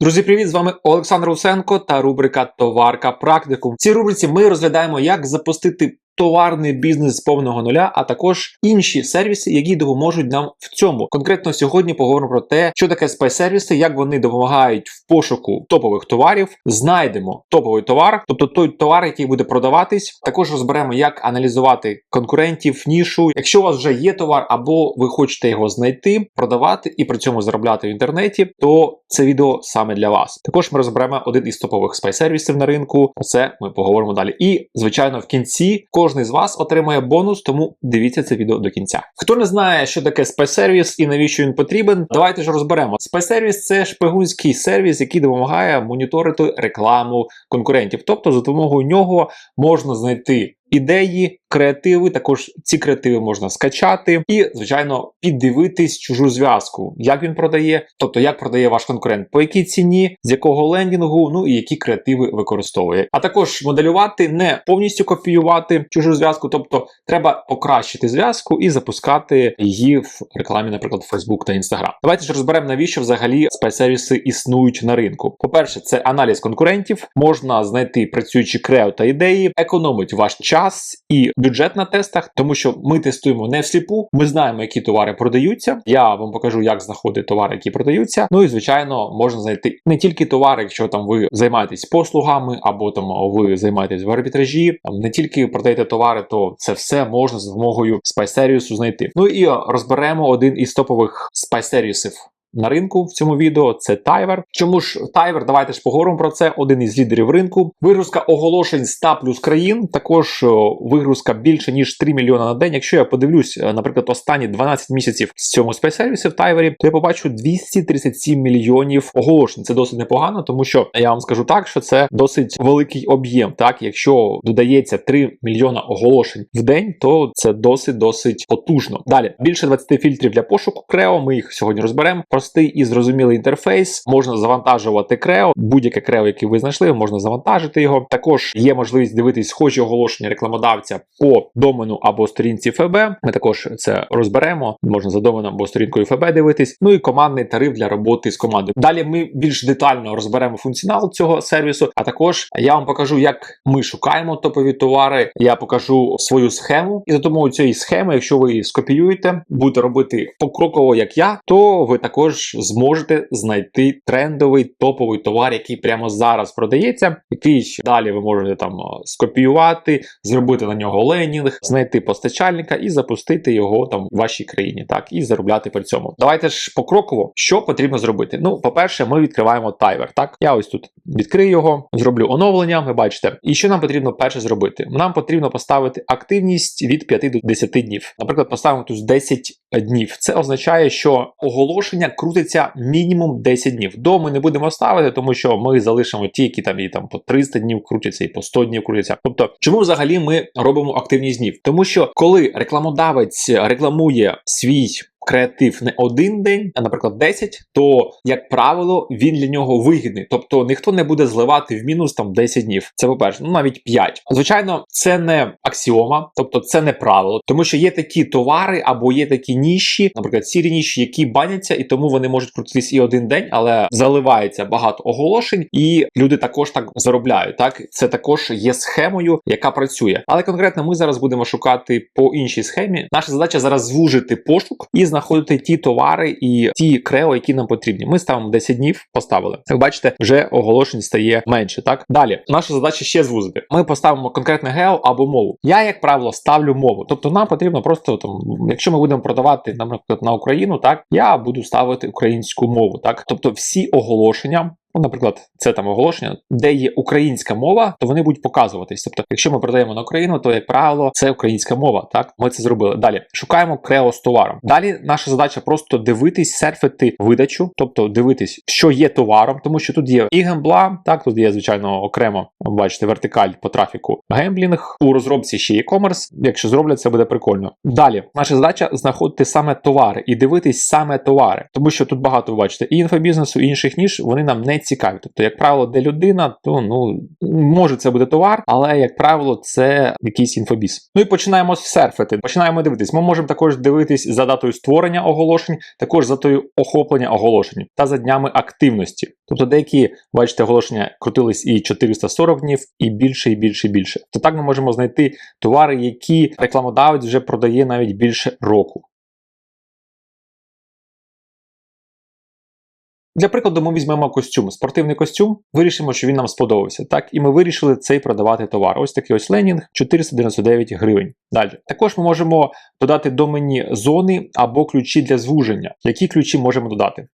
Друзі, привіт! З вами Олександр Усенко та рубрика Товарка Практикум. В цій рубриці ми розглядаємо, як запустити товарний бізнес з повного нуля, а також інші сервіси, які допоможуть нам в цьому. Конкретно сьогодні поговоримо про те, що таке спай-сервіси, як вони допомагають в пошуку топових товарів. Знайдемо топовий товар, тобто той товар, який буде продаватись. Також розберемо, як аналізувати конкурентів, нішу. Якщо у вас вже є товар, або ви хочете його знайти, продавати і при цьому заробляти в інтернеті, то це відео саме для вас. Також ми розберемо один із топових спай-сервісів на ринку. Про це ми поговоримо далі. І звичайно, в кінці кожен з вас отримає бонус, тому дивіться це відео до кінця. Хто не знає, що таке спай-сервіс і навіщо він потрібен, давайте ж розберемо. Спай-сервіс це шпигунський сервіс, який допомагає моніторити рекламу конкурентів. Тобто, за допомогою нього можна знайти. Ідеї, креативи, також ці креативи можна скачати і, звичайно, піддивитись чужу зв'язку, як він продає, тобто як продає ваш конкурент, по якій ціні, з якого лендінгу, ну і які креативи використовує. А також моделювати, не повністю копіювати чужу зв'язку, тобто треба покращити зв'язку і запускати її в рекламі, наприклад, Facebook та Instagram. Давайте ж розберемо, навіщо взагалі спецсервіси існують на ринку. По-перше, це аналіз конкурентів, можна знайти працюючі крео та ідеї, економить ваш час і бюджет на тестах, тому що ми тестуємо не всліпу. Ми знаємо, які товари продаються. Я вам покажу, як знаходити товари, які продаються. Ну і звичайно, можна знайти не тільки товари, якщо там ви займаєтесь послугами, або там ви займаєтесь в арбітражі. Не тільки продаєте товари, то це все можна з допомогою спайсервісу знайти. Ну і розберемо один із топових спайсервісів на ринку в цьому відео це Тайвер. Чому ж Тайвер? Давайте ж поговоримо про це. Один із лідерів ринку. Вигрузка оголошень 100 плюс країн. Також вигрузка більше ніж 3 мільйони на день. Якщо я подивлюсь, е, наприклад, останні 12 місяців з цьому спецсервісі в Тайвері, то я побачу 237 мільйонів оголошень. Це досить непогано, тому що я вам скажу так, що це досить великий об'єм. Так, якщо додається 3 мільйона оголошень в день, то це досить досить потужно. Далі більше 20 фільтрів для пошуку Крео. Ми їх сьогодні розберемо простий і зрозумілий інтерфейс. Можна завантажувати Крео, будь-яке Крео, яке ви знайшли, можна завантажити його. Також є можливість дивитись схожі оголошення рекламодавця по домену або сторінці ФБ. Ми також це розберемо. Можна за доменом або сторінкою ФБ дивитись. Ну і командний тариф для роботи з командою. Далі ми більш детально розберемо функціонал цього сервісу. А також я вам покажу, як ми шукаємо топові товари. Я покажу свою схему, і за допомогою цієї схеми, якщо ви її скопіюєте, будете робити покроково, як я, то ви також зможете знайти трендовий топовий товар, який прямо зараз продається, який далі ви можете там скопіювати, зробити на нього ленінг, знайти постачальника і запустити його там в вашій країні, так і заробляти при цьому. Давайте ж покроково, що потрібно зробити. Ну, по-перше, ми відкриваємо тайвер. Так, я ось тут відкрию його, зроблю оновлення. Ви бачите, і що нам потрібно перше зробити? Нам потрібно поставити активність від 5 до 10 днів. Наприклад, поставимо тут 10 днів. Це означає, що оголошення крутиться мінімум 10 днів. До ми не будемо ставити, тому що ми залишимо ті, які там і там по 300 днів крутяться, і по 100 днів крутяться. Тобто, чому взагалі ми робимо активність днів? Тому що коли рекламодавець рекламує свій креатив не один день, а наприклад 10, то як правило він для нього вигідний. Тобто ніхто не буде зливати в мінус там 10 днів. Це по перше, ну навіть 5. Звичайно, це не аксіома, тобто це не правило, тому що є такі товари або є такі ніші, наприклад, сірі ніші, які баняться, і тому вони можуть крутитись і один день, але заливається багато оголошень, і люди також так заробляють. Так, це також є схемою, яка працює. Але конкретно ми зараз будемо шукати по іншій схемі. Наша задача зараз звужити пошук і знаходити ті товари і ті крео, які нам потрібні. Ми ставимо 10 днів, поставили. Як бачите, вже оголошень стає менше. Так далі, наша задача ще звузити. Ми поставимо конкретне гео або мову. Я, як правило, ставлю мову. Тобто, нам потрібно просто там, якщо ми будемо продавати, наприклад, на Україну, так я буду ставити українську мову. Так, тобто, всі оголошення. Ну, наприклад, це там оголошення, де є українська мова, то вони будуть показуватись. Тобто, якщо ми продаємо на Україну, то як правило це українська мова. Так, ми це зробили. Далі шукаємо крео з товаром. Далі наша задача просто дивитись, серфити видачу, тобто дивитись, що є товаром, тому що тут є і гембла, так тут є звичайно окремо, бачите, вертикаль по трафіку. Гемблінг у розробці ще e-commerce. Якщо зроблять, це буде прикольно. Далі наша задача знаходити саме товари і дивитись саме товари, тому що тут багато бачите і інфобізнесу, і інших ніж вони нам не цікаві. Тобто, як правило, де людина, то ну може це буде товар, але як правило, це якийсь інфобіс. Ну і починаємо серфити. Починаємо дивитись. Ми можемо також дивитись за датою створення оголошень, також за тою охоплення оголошень та за днями активності. Тобто деякі, бачите, оголошення крутились і 440 днів, і більше, і більше, і більше. То так ми можемо знайти товари, які рекламодавець вже продає навіть більше року. Для прикладу, ми візьмемо костюм, спортивний костюм, вирішимо, що він нам сподобався. Так, і ми вирішили цей продавати товар. Ось такий ось ленінг 499 гривень. Далі. Також ми можемо додати до мені зони або ключі для звуження. Які ключі можемо додати?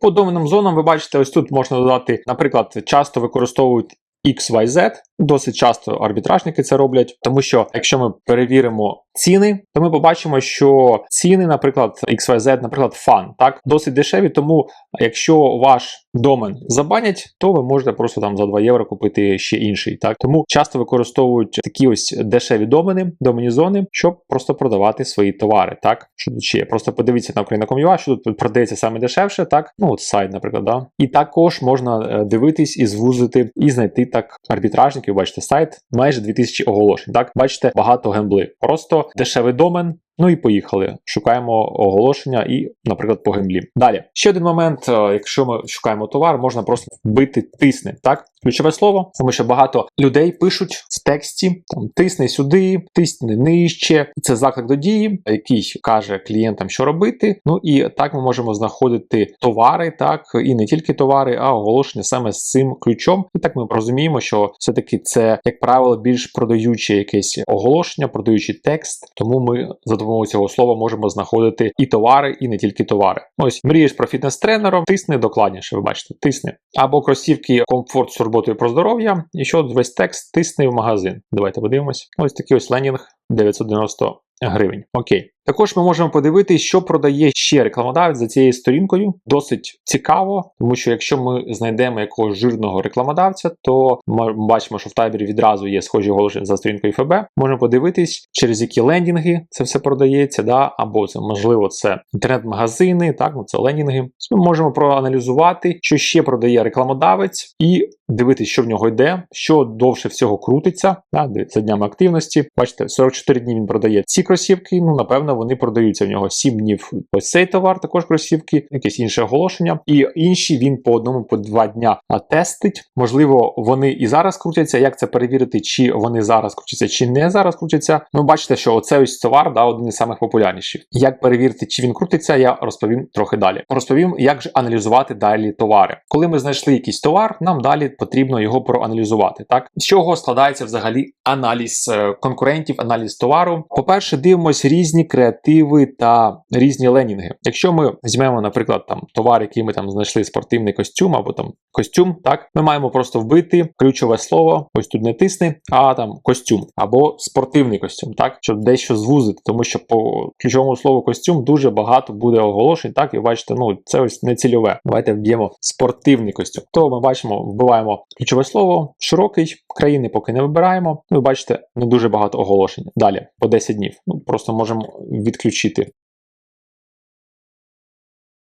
По доменним зонам ви бачите, ось тут можна додати, наприклад, часто використовують XYZ. Досить часто арбітражники це роблять, тому що якщо ми перевіримо ціни, то ми побачимо, що ціни, наприклад, XYZ, наприклад, фан, так, досить дешеві. Тому якщо ваш домен забанять, то ви можете просто там за 2 євро купити ще інший. Так тому часто використовують такі ось дешеві домени, доменні зони, щоб просто продавати свої товари. Так, що ще? Просто подивіться на Україна.com.ua, що тут продається саме дешевше, так, ну от сайт, наприклад, да. І також можна е, дивитись і звузити, і знайти так арбітражників. Бачите, сайт майже 2000 оголошень. Так, бачите, багато гембли. Просто дешевий домен. Ну і поїхали. Шукаємо оголошення і, наприклад, по гемблі. Далі ще один момент: е, якщо ми шукаємо товар, можна просто вбити тисни. Так, ключове слово, тому що багато людей пишуть в тексті там тисни сюди, тисни нижче. Це заклик до дії, який каже клієнтам, що робити. Ну і так ми можемо знаходити товари, так і не тільки товари, а оголошення саме з цим ключом. І так ми розуміємо, що все-таки це, як правило, більш продаюче якесь оголошення, продаючий текст. Тому ми за допомогою цього слова можемо знаходити і товари, і не тільки товари. Ось мрієш про фітнес-тренером, тисни докладніше. Ви бачите, тисни або кросівки комфорт з роботою про здоров'я. І що весь текст тисни в магазин. Давайте подивимось. Ось такий ось ленінг 990 гривень. Окей. Також ми можемо подивитися, що продає ще рекламодавець за цією сторінкою. Досить цікаво, тому що якщо ми знайдемо якогось жирного рекламодавця, то ми бачимо, що в табірі відразу є схожі оголошення за сторінкою ФБ. Можемо подивитись, через які лендінги це все продається, да? або це можливо це інтернет-магазини, так ну це лендінги. Ми можемо проаналізувати, що ще продає рекламодавець, і дивитися, що в нього йде, що довше всього крутиться. Да? За днями активності. Бачите, 44 дні він продає ці кросівки. Ну напевно вони продаються в нього 7 днів. Ось цей товар, також кросівки, якесь інше оголошення. І інші він по одному, по два дня тестить. Можливо, вони і зараз крутяться. Як це перевірити, чи вони зараз крутяться, чи не зараз крутяться? Ну, бачите, що оцей ось товар да, один із самих популярніших. Як перевірити, чи він крутиться, я розповім трохи далі. Розповім, як же аналізувати далі товари. Коли ми знайшли якийсь товар, нам далі потрібно його проаналізувати. Так з чого складається взагалі аналіз е, конкурентів, аналіз товару? По-перше, дивимось різні креативи та різні ленінги. Якщо ми візьмемо, наприклад, там товар, який ми там знайшли спортивний костюм або там костюм, так ми маємо просто вбити ключове слово, ось тут не тисни, а там костюм або спортивний костюм, так щоб дещо звузити, тому що по ключовому слову костюм дуже багато буде оголошень. Так, і бачите, ну це ось не цільове. Давайте вб'ємо спортивний костюм. То ми бачимо, вбиваємо ключове слово, широкий країни, поки не вибираємо. Ви бачите, не дуже багато оголошень. Далі по 10 днів. Ну просто можемо відключити.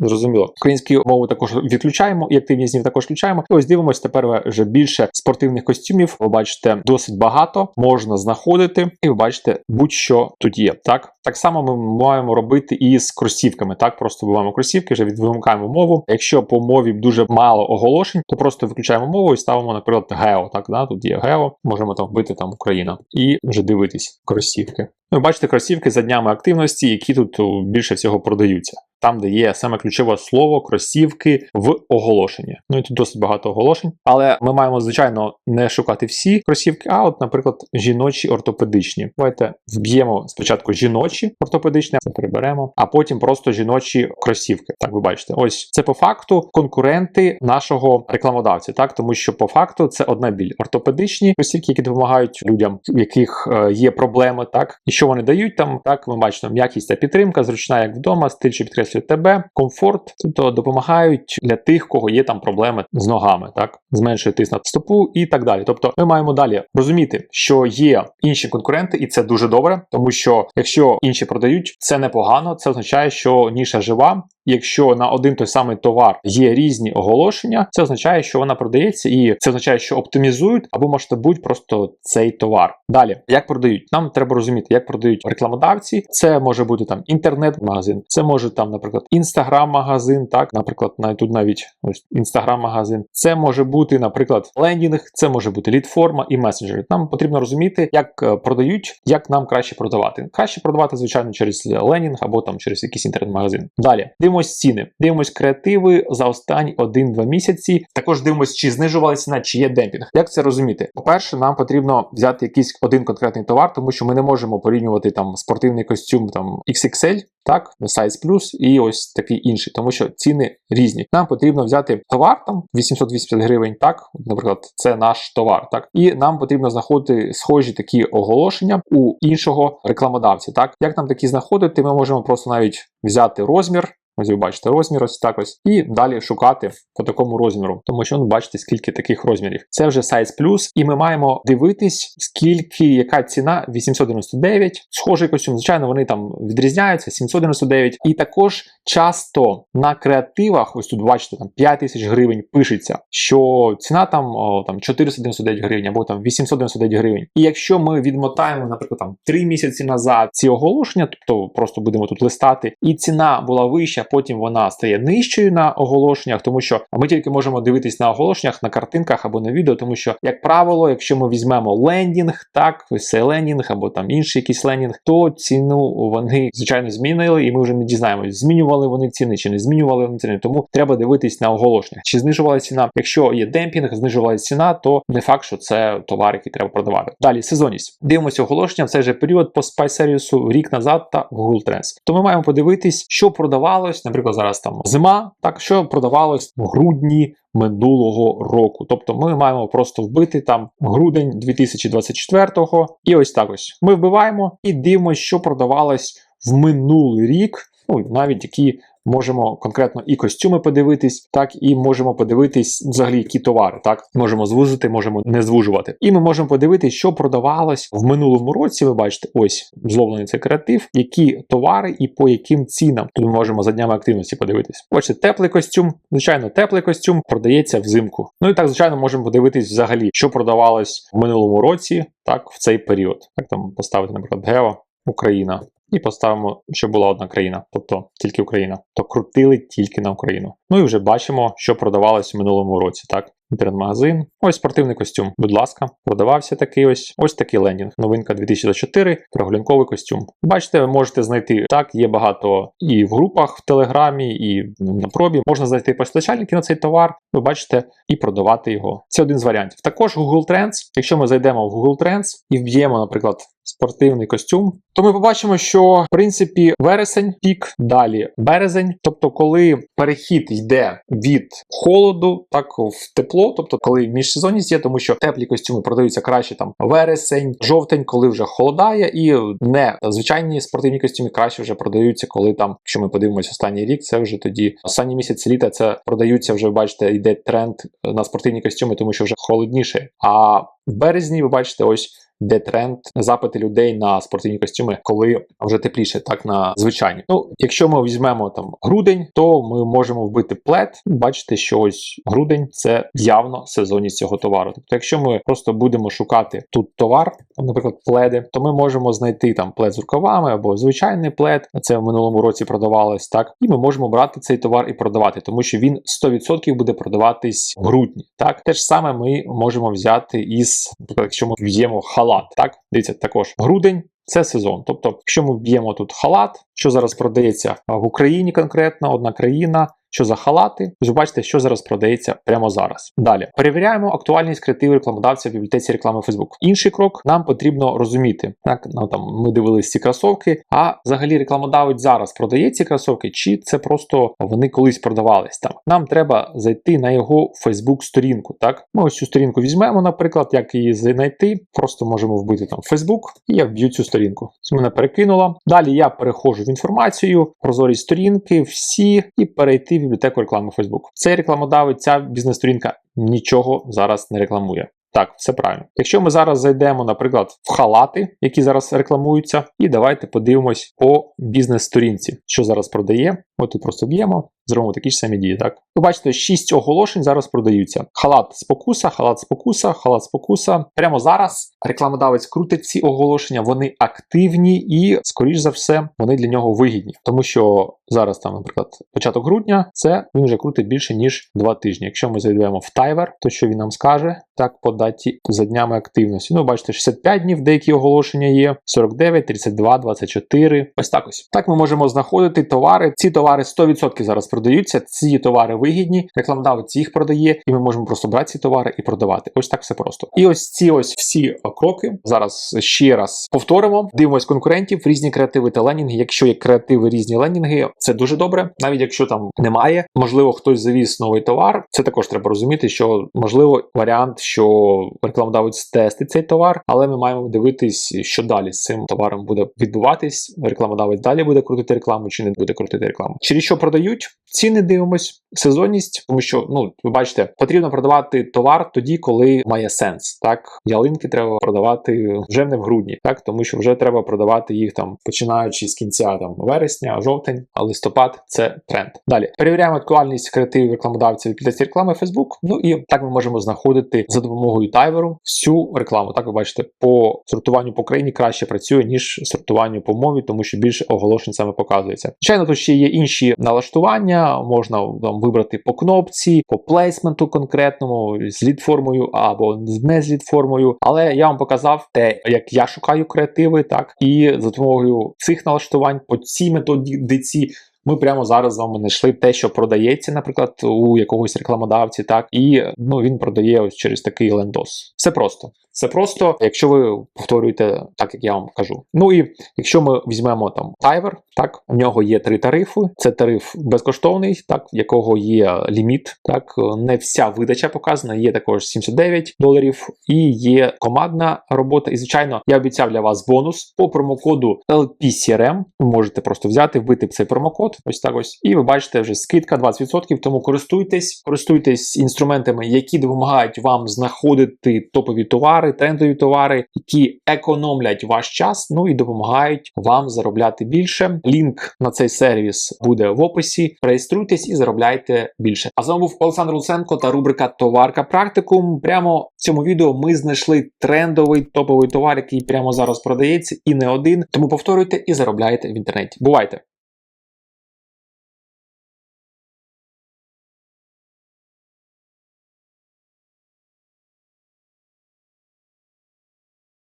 Зрозуміло, українську мову також відключаємо, і активність днів також включаємо. І ось дивимося тепер вже більше спортивних костюмів. Ви бачите, досить багато можна знаходити, і ви бачите, будь-що тут є. Так так само ми маємо робити і з кросівками. Так, просто вбиваємо кросівки, вже відвимикаємо мову. Якщо по мові дуже мало оголошень, то просто виключаємо мову і ставимо, наприклад, гео. Так, да, тут є гео, можемо там вбити там Україна і вже дивитись кросівки. Ви бачите кросівки за днями активності, які тут більше всього продаються. Там, де є саме ключове слово кросівки в оголошенні. Ну і тут досить багато оголошень. Але ми маємо, звичайно, не шукати всі кросівки, а от, наприклад, жіночі ортопедичні. Давайте вб'ємо спочатку жіночі ортопедичні, це приберемо, а потім просто жіночі кросівки. Так, ви бачите, ось це по факту конкуренти нашого рекламодавця, так тому що по факту це одна біль ортопедичні кросівки, які допомагають людям, в яких е, є проблеми, так і що вони дають там. Так, ми бачимо м'якість та підтримка, зручна як вдома, стиль, що підкреслює тебе, комфорт, тобто допомагають для тих, кого є там проблеми з ногами, так зменшує тиск на стопу і так далі. Тобто, ми маємо далі розуміти, що є інші конкуренти, і це дуже добре, тому що якщо інші продають, це непогано. Це означає, що ніша жива. Якщо на один той самий товар є різні оголошення, це означає, що вона продається, і це означає, що оптимізують або масштабують просто цей товар. Далі, як продають, нам треба розуміти, як продають рекламодавці. Це може бути там інтернет-магазин, це може там, наприклад, інстаграм-магазин. Так, наприклад, тут навіть ось інстаграм-магазин. Це може бути, наприклад, лендінг, це може бути лідформа і месенджери. Нам потрібно розуміти, як е, продають, як нам краще продавати. Краще продавати, звичайно, через лендінг або там через якийсь інтернет-магазин. Далі дивимось ціни, дивимось креативи за останні 1-2 місяці. Також дивимось, чи знижувала ціна, чи є демпінг. Як це розуміти? По-перше, нам потрібно взяти якийсь один конкретний товар, тому що ми не можемо порівнювати там спортивний костюм там XXL, так, Size Plus і ось такий інший, тому що ціни різні. Нам потрібно взяти товар там 880 гривень, так, наприклад, це наш товар, так, і нам потрібно знаходити схожі такі оголошення у іншого рекламодавця. Так, як нам такі знаходити, ми можемо просто навіть взяти розмір. Ось ви бачите розмір, ось так ось, і далі шукати по такому розміру, тому що ну, бачите, скільки таких розмірів. Це вже Size Plus, і ми маємо дивитись, скільки яка ціна 899. Схожий костюм, звичайно, вони там відрізняються, 799. І також часто на креативах, ось тут бачите, там 5 тисяч гривень пишеться, що ціна там, о, там 499 гривень або там 899 гривень. І якщо ми відмотаємо, наприклад, там 3 місяці назад ці оголошення, тобто просто будемо тут листати, і ціна була вища потім вона стає нижчою на оголошеннях, тому що ми тільки можемо дивитись на оголошеннях, на картинках або на відео, тому що, як правило, якщо ми візьмемо лендінг, так, ось лендінг або там інший якийсь лендінг, то ціну вони звичайно змінили, і ми вже не дізнаємося, змінювали вони ціни чи не змінювали вони ціни. Тому треба дивитись на оголошеннях. Чи знижувалася ціна? Якщо є демпінг, знижувалася ціна, то не факт, що це товар, який треба продавати. Далі сезонність. Дивимося оголошення в цей період по спай сервісу рік назад та Google Trends. То ми маємо подивитись, що продавалось, наприклад, зараз там зима, так що продавалось в грудні минулого року. Тобто ми маємо просто вбити там грудень 2024-го, і ось так ось ми вбиваємо і дивимося, що продавалось в минулий рік. Ну, навіть які можемо конкретно і костюми подивитись, так і можемо подивитись взагалі, які товари. Так можемо звузити, можемо не звужувати. І ми можемо подивитись, що продавалось в минулому році. Ви бачите, ось зловлений цей креатив, які товари і по яким цінам. Тут ми можемо за днями активності подивитись. Бачите, теплий костюм, звичайно, теплий костюм продається взимку. Ну і так, звичайно, можемо подивитись взагалі, що продавалось в минулому році, так в цей період. Так там поставити, наприклад, Гео, Україна. І поставимо, що була одна країна, тобто тільки Україна. То крутили тільки на Україну. Ну і вже бачимо, що продавалось в минулому році. Так, інтернет-магазин. Ось спортивний костюм. Будь ласка, продавався такий ось. Ось такий лендінг. Новинка 2024, прогулянковий костюм. Бачите, ви можете знайти так. Є багато і в групах в Телеграмі, і на пробі. Можна знайти постачальники на цей товар. Ви бачите, і продавати його. Це один з варіантів. Також Google Trends. Якщо ми зайдемо в Google Trends і вб'ємо, наприклад. Спортивний костюм, то ми побачимо, що в принципі вересень, пік, далі березень, тобто, коли перехід йде від холоду, так в тепло, тобто коли міжсезонність є, тому що теплі костюми продаються краще там вересень, жовтень, коли вже холодає, і не звичайні спортивні костюми краще вже продаються, коли там, якщо ми подивимося останній рік, це вже тоді останні місяці літа це продаються вже. Бачите, йде тренд на спортивні костюми, тому що вже холодніше. А в березні ви бачите, ось де тренд запити людей на спортивні костюми, коли вже тепліше, так на звичайні. Ну, якщо ми візьмемо там грудень, то ми можемо вбити плед. Бачите, що ось грудень це явно сезонність цього товару. Тобто, якщо ми просто будемо шукати тут товар, наприклад, пледи, то ми можемо знайти там плед з рукавами або звичайний плед. Це в минулому році продавалось так, і ми можемо брати цей товар і продавати, тому що він 100% буде продаватись в грудні. Так, те ж саме ми можемо взяти із, наприклад, якщо ми в'ємо халат. Так, дивіться, також грудень. Це сезон. Тобто, якщо ми вб'ємо тут халат, що зараз продається в Україні конкретно, одна країна, що за халати, бачите, що зараз продається прямо зараз. Далі перевіряємо актуальність креативу рекламодавця в бібліотеці реклами Facebook. Інший крок нам потрібно розуміти. Так, ну там ми дивились ці кросовки, а взагалі рекламодавець зараз продає ці кросовки, чи це просто вони колись продавались там. Нам треба зайти на його Facebook сторінку. Так, ми ось цю сторінку візьмемо, наприклад, як її знайти. Просто можемо вбити там Facebook, і я вб'ю цю сторінку. Це мене перекинуло. Далі я переходжу в інформацію, прозорість сторінки, всі і перейти бібліотеку реклами Facebook. Цей рекламодавець, ця бізнес-сторінка нічого зараз не рекламує. Так, все правильно. Якщо ми зараз зайдемо, наприклад, в халати, які зараз рекламуються, і давайте подивимось по бізнес-сторінці, що зараз продає. Ми тут просто б'ємо, зробимо такі ж самі дії. Так, ви бачите, 6 оголошень зараз продаються. Халат спокуса, халат спокуса, халат спокуса. Прямо зараз рекламодавець крутить ці оголошення, вони активні і, скоріш за все, вони для нього вигідні, тому що зараз там, наприклад, початок грудня, це він вже крутить більше ніж 2 тижні. Якщо ми зайдемо в тайвер, то що він нам скаже? Так, по даті за днями активності. Ну, бачите, 65 днів, деякі оголошення є, 49, 32, 24. Ось так ось. Так ми можемо знаходити товари. Ці товари 100% зараз продаються. Ці товари вигідні. Рекламодавець їх продає, і ми можемо просто брати ці товари і продавати. Ось так все просто. І ось ці ось всі кроки. Зараз ще раз повторимо. Дивимось конкурентів, різні креативи та ленінги. Якщо є креативи, різні ленінги, це дуже добре. Навіть якщо там немає, можливо, хтось завіз новий товар. Це також треба розуміти, що можливо варіант, що рекламодавець тестить цей товар, але ми маємо дивитись, що далі з цим товаром буде відбуватись. Рекламодавець далі буде крутити рекламу чи не буде крутити рекламу. Через що продають? Ціни дивимось, сезонність, тому що ну ви бачите, потрібно продавати товар тоді, коли має сенс. Так, ялинки треба продавати вже не в грудні, так тому що вже треба продавати їх там, починаючи з кінця там вересня, жовтень, а листопад це тренд. Далі перевіряємо актуальність креативів рекламодавців під реклами Facebook. Ну і так ми можемо знаходити за допомогою тайверу всю рекламу. Так ви бачите, по сортуванню по країні краще працює ніж сортуванню по мові, тому що більше оголошень саме показується. Звичайно, тут ще є інші налаштування. Можна там вибрати по кнопці, по плейсменту конкретному з лід-формою або не з лід-формою. Але я вам показав те, як я шукаю креативи, так і за допомогою цих налаштувань по цій методиці. Ми прямо зараз з вами знайшли те, що продається, наприклад, у якогось рекламодавці, так і ну він продає ось через такий лендос. Все просто. Все просто, якщо ви повторюєте так, як я вам кажу. Ну і якщо ми візьмемо там тайвер, так у нього є три тарифи. Це тариф безкоштовний, так в якого є ліміт. Так не вся видача показана. Є також 79 доларів, і є командна робота. І звичайно, я обіцяв для вас бонус по промокоду LPCRM. Ви можете просто взяти, вбити цей промокод. Ось так ось, і ви бачите вже скидка 20%. Тому користуйтесь, користуйтесь інструментами, які допомагають вам знаходити топові товари, трендові товари, які економлять ваш час, ну і допомагають вам заробляти більше. Лінк на цей сервіс буде в описі. Реєструйтесь і заробляйте більше. А з вами був Олександр Луценко та рубрика Товарка Практикум. Прямо в цьому відео ми знайшли трендовий топовий товар, який прямо зараз продається, і не один. Тому повторюйте і заробляйте в інтернеті. Бувайте!